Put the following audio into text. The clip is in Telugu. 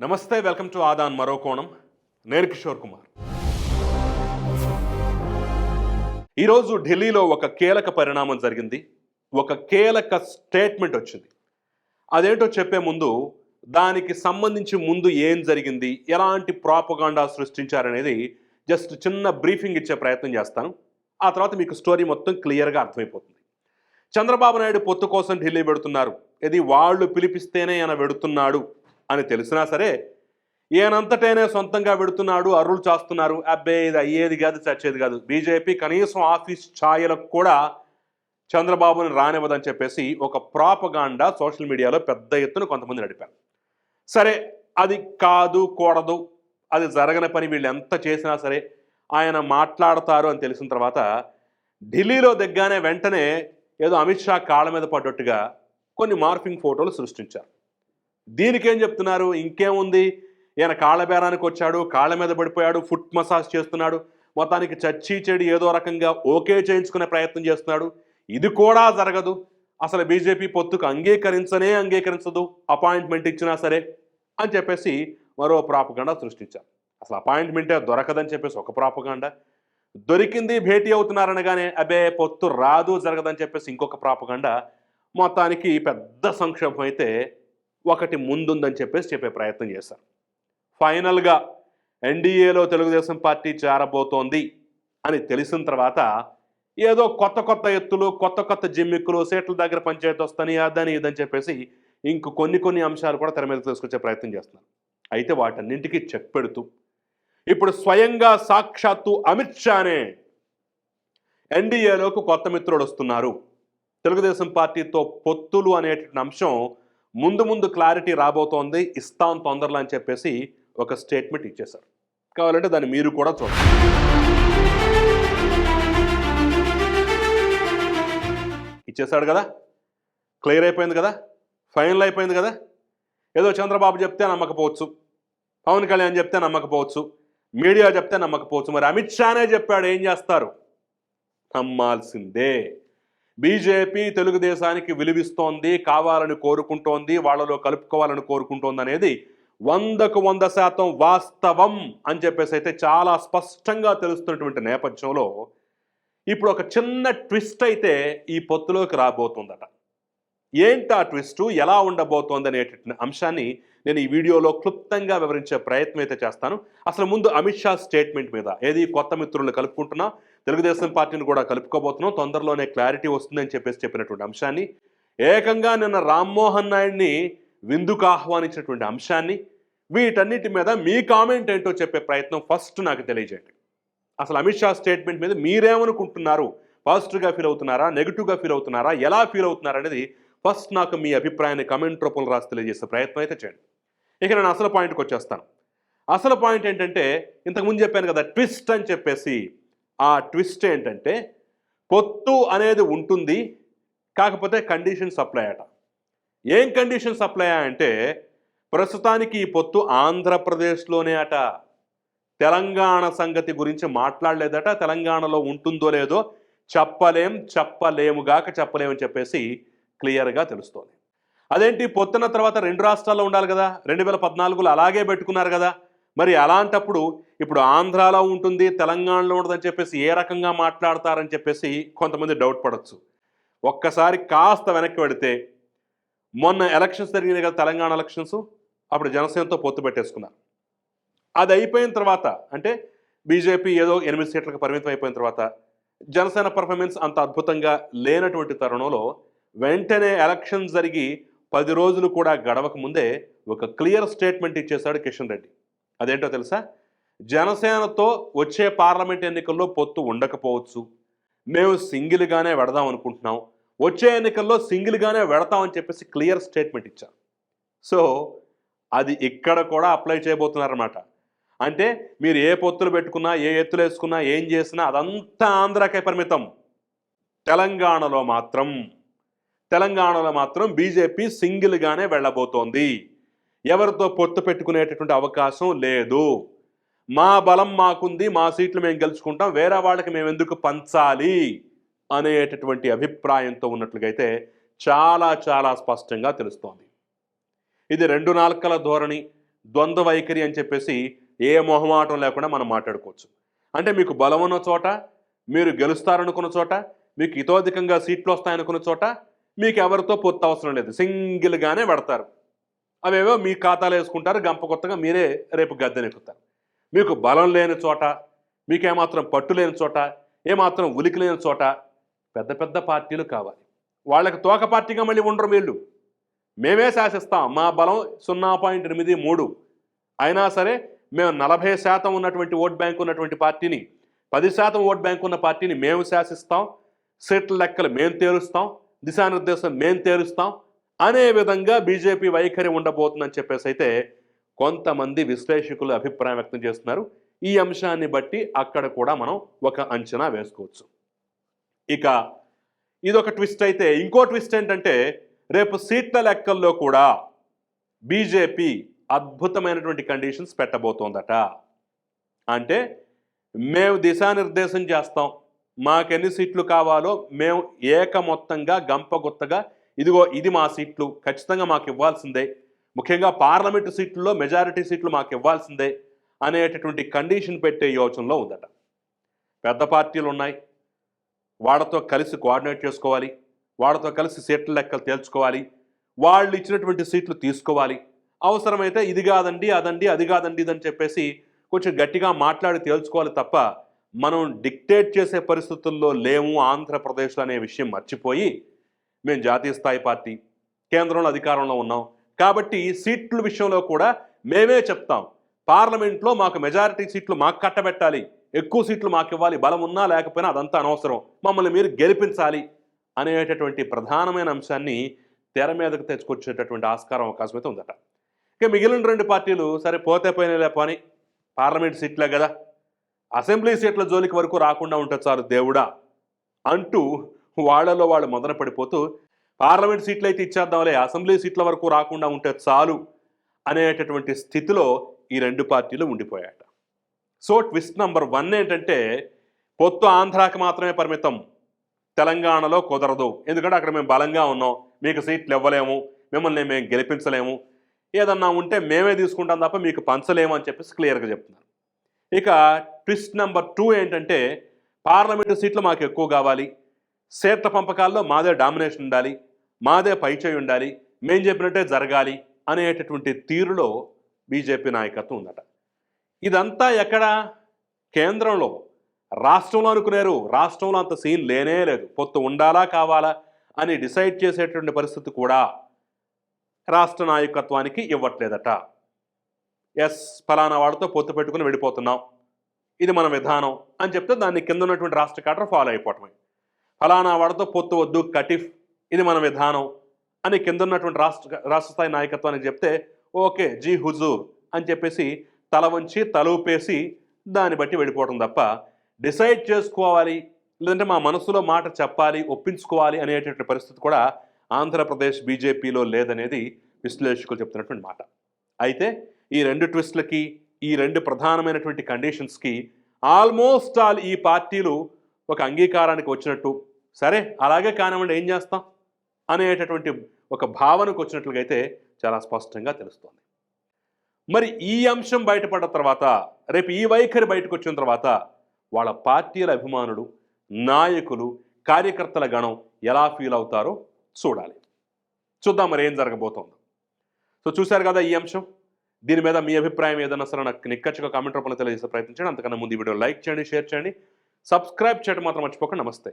నమస్తే వెల్కమ్ టు ఆదాన్ మరో కోణం. నేను కిషోర్ కుమార్. ఈరోజు ఢిల్లీలో ఒక కీలక పరిణామం జరిగింది. ఒక కీలక స్టేట్మెంట్ వచ్చింది. అదేంటో చెప్పే ముందు దానికి సంబంధించి ముందు ఏం జరిగింది ఎలాంటి ప్రాపగాండా సృష్టించారనేది జస్ట్ చిన్న బ్రీఫింగ్ ఇచ్చే ప్రయత్నం చేస్తాను. ఆ తర్వాత మీకు స్టోరీ మొత్తం క్లియర్గా అర్థమైపోతుంది. చంద్రబాబు నాయుడు పొత్తు కోసం ఢిల్లీ పెడుతున్నారు ఇది వాళ్ళు పిలిపిస్తేనే ఆయన వెడుతున్నాడు. అని తెలిసినా సరే ఈయనంతటేనే సొంతంగా పెడుతున్నాడు అరులు చేస్తున్నారు. అబ్బే ఇది అయ్యేది కాదు చచ్చేది కాదు. బీజేపీ కనీసం ఆఫీస్ ఛాయలకు కూడా చంద్రబాబుని రానివ్వదని చెప్పేసి ఒక ప్రాపగాండా సోషల్ మీడియాలో పెద్ద ఎత్తున కొంతమంది నడిపారు. సరే అది కాదు కూడదు అది జరగని పని వీళ్ళు ఎంత చేసినా సరే ఆయన మాట్లాడతారు అని తెలిసిన తర్వాత ఢిల్లీలో దిగ్గానే వెంటనే ఏదో అమిత్ షా కాళ్ళ మీద పడ్డట్టుగా కొన్ని మార్ఫింగ్ ఫోటోలు సృష్టించారు. దీనికేం చెప్తున్నారు? ఇంకేముంది? ఈయన కాళ్ళ బేరానికి వచ్చాడు కాళ్ళ మీద పడిపోయాడు ఫుట్ మసాజ్ చేస్తున్నాడు మొత్తానికి చచ్చి చెడి ఏదో రకంగా ఓకే చేయించుకునే ప్రయత్నం చేస్తున్నాడు. ఇది కూడా జరగదు. అసలు బీజేపీ పొత్తుకు అంగీకరించనే అంగీకరించదు. అపాయింట్మెంట్ ఇచ్చినా సరే అని చెప్పేసి మరో ప్రాపగాండ సృష్టించారు. అసలు అపాయింట్మెంటే దొరకదని చెప్పేసి ఒక ప్రాపగాండ. దొరికింది భేటీ అవుతున్నారనగానే అబే పొత్తు రాదు జరగదని చెప్పేసి ఇంకొక ప్రాపగాండ. మొత్తానికి పెద్ద సంక్షోభం అయితే ఒకటి ముందుందని చెప్పేసి చెప్పే ప్రయత్నం చేశారు. ఫైనల్గా ఎన్డీఏలో తెలుగుదేశం పార్టీ చేరబోతోంది అని తెలిసిన తర్వాత ఏదో కొత్త కొత్త ఎత్తులు కొత్త కొత్త జిమ్మిక్కులు సీట్ల దగ్గర పంచాయతీ వస్తాని అదని ఇదని చెప్పేసి ఇంక కొన్ని కొన్ని అంశాలు కూడా తెర మీద తీసుకొచ్చే ప్రయత్నం చేస్తున్నారు. అయితే వాటన్నింటికి చెక్ పెడుతూ ఇప్పుడు స్వయంగా సాక్షాత్తు అమిత్ షానే ఎన్డీఏలోకి కొత్త మిత్రుడు వస్తున్నారు. తెలుగుదేశం పార్టీతో పొత్తులు అనేటువంటి అంశం ముందు ముందు క్లారిటీ రాబోతోంది ఇస్తాం తొందరలో అని చెప్పేసి ఒక స్టేట్మెంట్ ఇచ్చేశారు. కావాలంటే దాన్ని మీరు కూడా చూడండి. ఇచ్చేశాడు కదా? క్లియర్ అయిపోయింది కదా? ఫైనల్ అయిపోయింది కదా? ఏదో చంద్రబాబు చెప్తే నమ్మకపోవచ్చు పవన్ కళ్యాణ్ చెప్తే నమ్మకపోవచ్చు మీడియా చెప్తే నమ్మకపోవచ్చు. మరి అమిత్ షానే చెప్పాడు ఏం చేస్తారు? నమ్మాల్సిందే. బీజేపీ తెలుగుదేశానికి విలువిస్తోంది కావాలని కోరుకుంటోంది వాళ్ళలో కలుపుకోవాలని కోరుకుంటోంది అనేది వందకు వంద శాతం వాస్తవం అని చెప్పేసి అయితే చాలా స్పష్టంగా తెలుస్తున్నటువంటి నేపథ్యంలో ఇప్పుడు ఒక చిన్న ట్విస్ట్ అయితే ఈ పొత్తులోకి రాబోతుందట. ఏంటి ఆ ట్విస్ట్? ఎలా ఉండబోతోంది అనేటువంటి అంశాన్ని నేను ఈ వీడియోలో క్లుప్తంగా వివరించే ప్రయత్నం అయితే చేస్తాను. అసలు ముందు అమిత్ షా స్టేట్మెంట్ మీద ఏది కొత్త మిత్రులను కలుపుకుంటున్నా తెలుగుదేశం పార్టీని కూడా కలుపుకోబోతున్నాం. తొందరలోనే క్లారిటీ వస్తుందని చెప్పేసి చెప్పినటువంటి అంశాన్ని ఏకంగా నిన్న రామ్మోహన్ నాయుడిని విందుకు ఆహ్వానించినటువంటి అంశాన్ని వీటన్నిటి మీద మీ కామెంట్ ఏంటో చెప్పే ప్రయత్నం ఫస్ట్ నాకు తెలియజేయండి. అసలు అమిత్ షా స్టేట్మెంట్ మీద మీరేమనుకుంటున్నారు? పాజిటివ్గా ఫీల్ అవుతున్నారా? నెగిటివ్గా ఫీల్ అవుతున్నారా? ఎలా ఫీల్ అవుతున్నారా అనేది ఫస్ట్ నాకు మీ అభిప్రాయాన్ని కమెంట్ రూపంలో రాసి తెలియజేసే ప్రయత్నం అయితే చేయండి. ఇక నేను అసలు పాయింట్కి వచ్చేస్తాను. అసలు పాయింట్ ఏంటంటే ఇంతకుముందు చెప్పాను కదా ట్విస్ట్ అని చెప్పేసి ఆ ట్విస్ట్ ఏంటంటే పొత్తు అనేది ఉంటుంది కాకపోతే కండిషన్ సప్లై అట. ఏం కండిషన్ సప్లై అంటే ప్రస్తుతానికి ఈ పొత్తు ఆంధ్రప్రదేశ్లోనే అట. తెలంగాణ సంగతి గురించి మాట్లాడలేదట తెలంగాణలో ఉంటుందో లేదో చెప్పలేం చెప్పలేముగాక చెప్పలేమని చెప్పేసి క్లియర్గా తెలుస్తోంది. అదేంటి? పొత్తున తర్వాత రెండు రాష్ట్రాల్లో ఉండాలి కదా. రెండు వేల పద్నాలుగులో అలాగే పెట్టుకున్నారు కదా. మరి అలాంటప్పుడు ఇప్పుడు ఆంధ్రాలో ఉంటుంది తెలంగాణలో ఉంటుందని చెప్పేసి ఏ రకంగా మాట్లాడతారని చెప్పేసి కొంతమంది డౌట్ పడవచ్చు ఒక్కసారి కాస్త వెనక్కి పెడితే మొన్న ఎలక్షన్స్ జరిగినాయి కదా తెలంగాణ ఎలక్షన్స్ అప్పుడు జనసేనతో పొత్తు పెట్టేసుకున్నారు. అది అయిపోయిన తర్వాత అంటే బీజేపీ ఏదో ఎనిమిది సీట్లకు పరిమితం అయిపోయిన తర్వాత జనసేన పర్ఫార్మెన్స్ అంత అద్భుతంగా లేనటువంటి తరుణంలో వెంటనే ఎలక్షన్ జరిగి పది రోజులు కూడా గడవక ముందే ఒక క్లియర్ స్టేట్మెంట్ ఇచ్చేశాడు కిషన్ రెడ్డి. అదేంటో తెలుసా? జనసేనతో వచ్చే పార్లమెంట్ ఎన్నికల్లో పొత్తు ఉండకపోవచ్చు. మేము సింగిల్గానే వెడదాం అనుకుంటున్నాం. వచ్చే ఎన్నికల్లో సింగిల్గానే వెడతామని చెప్పేసి క్లియర్ స్టేట్మెంట్ ఇచ్చారు. సో అది ఇక్కడ కూడా అప్లై చేయబోతున్నారన్నమాట. అంటే మీరు ఏ పొత్తులు పెట్టుకున్నా ఏ ఎత్తులు వేసుకున్నా ఏం చేసినా అదంతా ఆంధ్రాకే పరిమితం. తెలంగాణలో మాత్రం తెలంగాణలో మాత్రం బీజేపీ సింగిల్గానే వెళ్ళబోతోంది. ఎవరితో పొత్తు పెట్టుకునేటటువంటి అవకాశం లేదు. మా బలం మాకుంది మా సీట్లు మేము గెలుచుకుంటాం వేరే వాళ్ళకి మేము ఎందుకు పంచాలి అనేటటువంటి అభిప్రాయంతో ఉన్నట్లుగా అయితే చాలా చాలా స్పష్టంగా తెలుస్తోంది. ఇది రెండు నాలుకల ధోరణి ద్వంద్వ వైఖరి అని చెప్పేసి ఏ మొహమాటం లేకుండా మనం మాట్లాడుకోవచ్చు. అంటే మీకు బలం ఉన్న చోట మీరు గెలుస్తారనుకున్న చోట మీకు ఇతోధికంగా సీట్లు వస్తాయనుకున్న చోట మీకు ఎవరితో పొత్తు అవసరం లేదు. సింగిల్గానే పెడతారు. అవేవో మీ ఖాతాలో వేసుకుంటారు గంప కొత్తగా మీరే రేపు గద్దెనెక్కుతారు. మీకు బలం లేని చోట మీకేమాత్రం పట్టు లేని చోట ఏమాత్రం ఉలికి లేని చోట పెద్ద పెద్ద పార్టీలు కావాలి. వాళ్ళకి తోక పార్టీగా మళ్ళీ ఉండరు వీళ్ళు. మేమే శాసిస్తాం. మా బలం సున్నా పాయింట్ ఎనిమిది మూడు. అయినా సరే మేము నలభై శాతం ఉన్నటువంటి ఓట్ బ్యాంక్ ఉన్నటువంటి పార్టీని పది శాతం ఓట్ బ్యాంక్ ఉన్న పార్టీని మేము శాసిస్తాం. సీట్ల లెక్కలు మేము తేలుస్తాం. దిశానిర్దేశం మేము తేలుస్తాం. అనే విధంగా బీజేపీ వైఖరి ఉండబోతుందని చెప్పేసి అయితే కొంతమంది విశ్లేషకులు అభిప్రాయం వ్యక్తం చేస్తున్నారు. ఈ అంశాన్ని బట్టి అక్కడ కూడా మనం ఒక అంచనా వేసుకోవచ్చు. ఇక ఇదొక ట్విస్ట్ అయితే ఇంకో ట్విస్ట్ ఏంటంటే రేపు సీట్ల లెక్కల్లో కూడా బీజేపీ అద్భుతమైనటువంటి కండిషన్స్ పెట్టబోతోందట. అంటే మేము దిశానిర్దేశం చేస్తాం. మాకెన్ని సీట్లు కావాలో మేము ఏక మొత్తంగా గంపగుత్తగా ఇదిగో ఇది మా సీట్లు ఖచ్చితంగా మాకు ఇవ్వాల్సిందే ముఖ్యంగా పార్లమెంటు సీట్లలో మెజారిటీ సీట్లు మాకు ఇవ్వాల్సిందే అనేటటువంటి కండిషన్ పెట్టే యోచనలో ఉందట. పెద్ద పార్టీలు ఉన్నాయి. వాళ్ళతో కలిసి కోఆర్డినేట్ చేసుకోవాలి. వాళ్ళతో కలిసి సీట్ల లెక్కలు తేల్చుకోవాలి. వాళ్ళు ఇచ్చినటువంటి సీట్లు తీసుకోవాలి. అవసరమైతే ఇది కాదండి అదండి అది కాదండి ఇదని చెప్పేసి కొంచెం గట్టిగా మాట్లాడి తేల్చుకోవాలి తప్ప మనం డిక్టేట్ చేసే పరిస్థితుల్లో లేము. ఆంధ్రప్రదేశ్లో అనే విషయం మర్చిపోయి మేము జాతీయ స్థాయి పార్టీ కేంద్రంలో అధికారంలో ఉన్నాం. కాబట్టి సీట్ల విషయంలో కూడా మేమే చెప్తాం. పార్లమెంట్లో మాకు మెజారిటీ సీట్లు మాకు కట్టబెట్టాలి. ఎక్కువ సీట్లు మాకు ఇవ్వాలి. బలం ఉన్నా లేకపోయినా అదంతా అనవసరం. మమ్మల్ని మీరు గెలిపించాలి అనేటటువంటి ప్రధానమైన అంశాన్ని తెర మీదకు తెచ్చుకొచ్చేటటువంటి ఆస్కారం అవకాశం అయితే ఉందట. ఇక మిగిలిన రెండు పార్టీలు సరే పోతే పోయినా పని. పార్లమెంట్ సీట్లే కదా. అసెంబ్లీ సీట్ల జోలికి వరకు రాకుండా ఉంటే చాలు దేవుడా అంటూ వాళ్ళలో వాళ్ళు మొదన పడిపోతూ పార్లమెంట్ సీట్లు అయితే ఇచ్చేద్దాంలే అసెంబ్లీ సీట్ల వరకు రాకుండా ఉంటే చాలు అనేటటువంటి స్థితిలో ఈ రెండు పార్టీలు ఉండిపోయాట సో ట్విస్ట్ నంబర్ వన్ ఏంటంటే పొత్తు ఆంధ్రాకి మాత్రమే పరిమితం. తెలంగాణలో కుదరదు. ఎందుకంటే అక్కడ మేము బలంగా ఉన్నాం. మీకు సీట్లు ఇవ్వలేము. మిమ్మల్ని మేము గెలిపించలేము. ఏదన్నా ఉంటే మేమే తీసుకుంటాం తప్ప మీకు పంచలేము అని చెప్పేసి క్లియర్గా చెప్తున్నారు. ఇక ట్విస్ట్ నెంబర్ టూ ఏంటంటే పార్లమెంటు సీట్లు మాకు ఎక్కువ కావాలి. సీట్ల పంపకాల్లో మాదే డామినేషన్ ఉండాలి. మాదే పైచేయి ఉండాలి మేం చెప్పినట్టే జరగాలి అనేటటువంటి తీరులో బీజేపీ నాయకత్వం ఉందట. ఇదంతా ఎక్కడ? కేంద్రంలో. రాష్ట్రంలో అనుకునేరు. రాష్ట్రంలో అంత సీన్ లేనే లేదు. పొత్తు ఉండాలా కావాలా అని డిసైడ్ చేసేటువంటి పరిస్థితి కూడా రాష్ట్ర నాయకత్వానికి ఇవ్వట్లేదట. ఎస్ ఫలానా వాడితో పొత్తు పెట్టుకుని వెళ్ళిపోతున్నాం. ఇది మన విధానం అని చెప్తే దాన్ని కింద ఉన్నటువంటి రాష్ట్ర కాటర్ ఫాలో అయిపోవటమే. ఫలానా వాడితో పొత్తు వద్దు కటిఫ్ ఇది మన విధానం అని కింద ఉన్నటువంటి రాష్ట్ర రాష్ట్ర స్థాయి నాయకత్వానికి చెప్తే ఓకే జీ హుజూర్ అని చెప్పేసి తల వంచి తలూపేసి దాన్ని బట్టి వెళ్ళిపోవడం తప్ప డిసైడ్ చేసుకోవాలి లేదంటే మా మనసులో మాట చెప్పాలి ఒప్పించుకోవాలి అనేటటువంటి పరిస్థితి కూడా ఆంధ్రప్రదేశ్ బీజేపీలో లేదనేది విశ్లేషకులు చెప్తున్నటువంటి మాట. అయితే ఈ రెండు ట్విస్ట్లకి ఈ రెండు ప్రధానమైనటువంటి కండిషన్స్కి ఆల్మోస్ట్ ఆల్ ఈ పార్టీలు ఒక అంగీకారానికి వచ్చినట్టు. సరే అలాగే కానివ్వండి ఏం చేస్తాం? అనేటటువంటి ఒక భావనకు వచ్చినట్లుగా అయితే చాలా స్పష్టంగా తెలుస్తోంది. మరి ఈ అంశం బయటపడ్డ తర్వాత రేపు ఈ వైఖరి బయటకు వచ్చిన తర్వాత వాళ్ళ పార్టీల అభిమానులు నాయకులు కార్యకర్తల గణం ఎలా ఫీల్ అవుతారో చూడాలి. చూద్దాం మరి ఏం జరగబోతోంది. సో చూశారు కదా ఈ అంశం? దీని మీద మీ అభిప్రాయం ఏదైనా సరే నాకు నిక్కచ్చిగా కామెంట్ రూపంలో తెలియజేసే ప్రయత్నించండి అంతకన్నా ముందు ఈ వీడియో లైక్ చేయండి షేర్ చేయండి. సబ్స్క్రైబ్ చేయడం మాత్రం మర్చిపోకండి. నమస్తే.